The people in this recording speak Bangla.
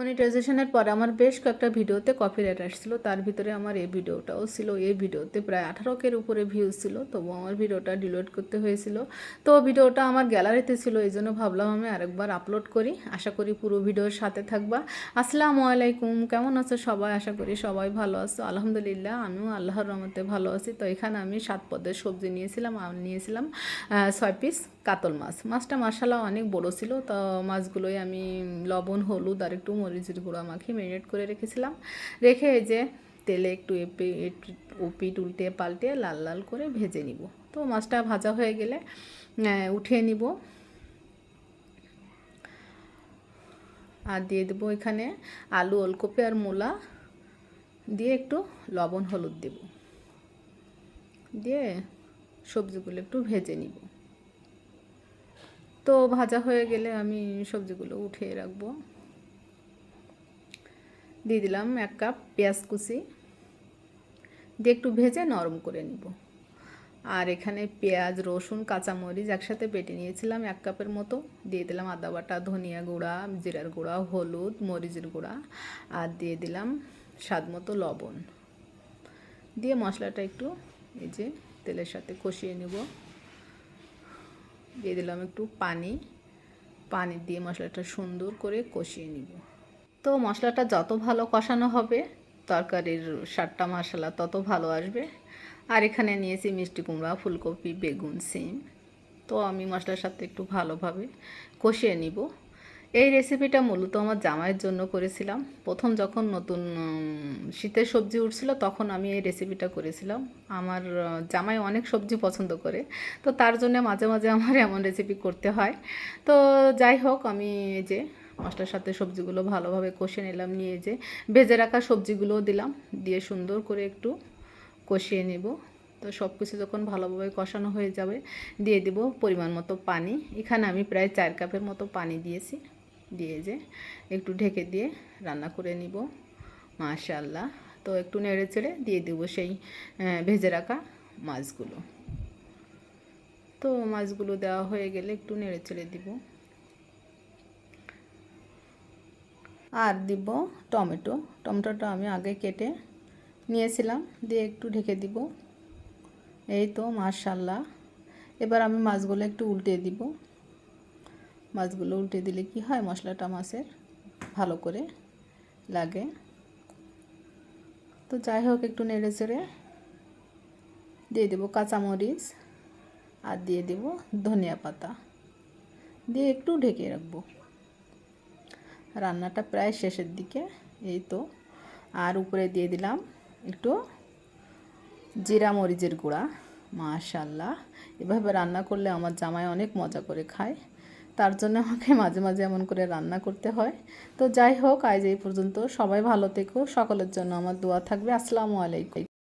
মনিটাইজেশনের পর আমার বেশ কয়েকটা ভিডিওতে কপি কপিরাইট আসছিল। তার ভিতরে আমার এই ভিডিওটাও ছিল। এই ভিডিওতে প্রায় আঠারো কের উপরে ভিউজ ছিল। তবু আমার ভিডিওটা ডিলিট করতে হয়েছিল। তো ভিডিওটা আমার গ্যালারিতে ছিল। এই জন্য ভাবলাম আমি আরেকবার আপলোড করি। আশা করি পুরো ভিডিওর সাথে থাকবা। আসসালামু আলাইকুম। কেমন আছো সবাই? আশা করি সবাই ভালো আছো। আলহামদুলিল্লাহ, আমিও আল্লাহর রহমতে ভালো আছি। তো এখানে আমি সাত পদের সবজি নিয়েছিলাম। আর নিয়েছিলাম ছয় পিস কাতল মাছ। মাছটা মাসালা অনেক বড় ছিল। তো মাছগুলোই আমি লবণ, হলুদ আর একটু মরিচের গুঁড়া মাখিয়ে ম্যারিনেট করে রেখেছিলাম। রেখে এই যে তেলে একটু এপি উপিট উল্টে পাল্টে লাল লাল করে ভেজে নিব। তো মাছটা ভাজা হয়ে গেলে উঠিয়ে নিব। আর দিয়ে দেবো এখানে আলু, ওলকপি আর মূলা। দিয়ে একটু লবণ, হলুদ দেব। দিয়ে সবজিগুলো একটু ভেজে নিব। তো ভাজা হয়ে গেলে আমি সবজিগুলো উঠিয়ে রাখব। দিয়ে দিলাম এক কাপ পেঁয়াজ কুচি। দিয়ে একটু ভেজে নরম করে নিব। আর এখানে পেঁয়াজ, রসুন, কাঁচামরিচ একসাথে বেটে নিয়েছিলাম এক কাপের মতো। দিয়ে দিলাম আদা বাটা, ধনিয়া গুঁড়া, জিরার গুঁড়া, হলুদ, মরিচের গুঁড়া আর দিয়ে দিলাম স্বাদ মতো লবণ। দিয়ে মশলাটা একটু এই যে তেলের সাথে কষিয়ে নেব। দিয়ে দিলাম একটু পানি। পানি দিয়ে মশলাটা সুন্দর করে কষিয়ে নিব। তো মশলাটা যত ভালো কষানো হবে, তরকারির স্বাদটা মশলা তত ভালো আসবে। আর এখানে নিয়েছি মিষ্টি কুমড়া, ফুলকপি, বেগুন, সিম। তো আমি মশলার সাথে একটু ভালোভাবে কষিয়ে নিব। এই রেসিপিটা মূলত আমার জামাইয়ের জন্য করেছিলাম। প্রথম যখন নতুন শীতের সবজি উঠছিল তখন আমি এই রেসিপিটা করেছিলাম। আমার জামাই অনেক সবজি পছন্দ করে, তো তার জন্য মাঝে মাঝে আমার এমন রেসিপি করতে হয়। তো যাই হোক, আমি যে মশলার সাথে সবজিগুলো ভালোভাবে কষে নিলাম, নিয়ে যে ভেজে রাখা সবজিগুলোও দিলাম, দিয়ে সুন্দর করে একটু কষিয়ে নেব। তো সব কিছু যখন ভালোভাবে কষানো হয়ে যাবে, দিয়ে দেব পরিমাণ মতো পানি। এখানে আমি প্রায় চার কাপের মতো পানি দিয়েছি, দিয়ে যে একটু ঢেকে দিয়ে রান্না করে নিব মাশাল্লাহ তো একটু নেড়ে চেড়ে দিয়ে দেবো সেই ভেজে রাখা মাছগুলো। তো মাছগুলো দেওয়া হয়ে গেলে একটু নেড়ে চেড়ে দিব। আর দিব টমেটো। টমেটোটা আমি আগে কেটে নিয়েছিলাম, দিয়ে একটু ঢেকে দিব। এই তো, মাশাল্লাহ। এবার আমি মাছগুলো একটু উল্টে দিব। মাছগুলো উল্টে দিলে কি হয়, মশলাটা মাছের ভালো করে লাগে। তো যাই হোক, একটু নেড়ে চেড়ে দিয়ে দেবো কাঁচামরিচ আর দিয়ে দেবো ধনিয়া পাতা। দিয়ে একটু ঢেকে রাখব। রান্নাটা প্রায় শেষের দিকে, এই তো। আর উপরে দিয়ে দিলাম একটু জিরা মরিচের গুঁড়া মাশাল্লাহ এভাবে রান্না করলে আমার জামাই অনেক মজা করে খায়। তার জন্য আমাকে মাঝে মাঝে এমন করে রান্না করতে হয়। তো যাই হোক, আজ এই পর্যন্ত সবাই ভালো থেকো, সকলের জন্য আমার দোয়া থাকবে। আসসালামু আলাইকুম।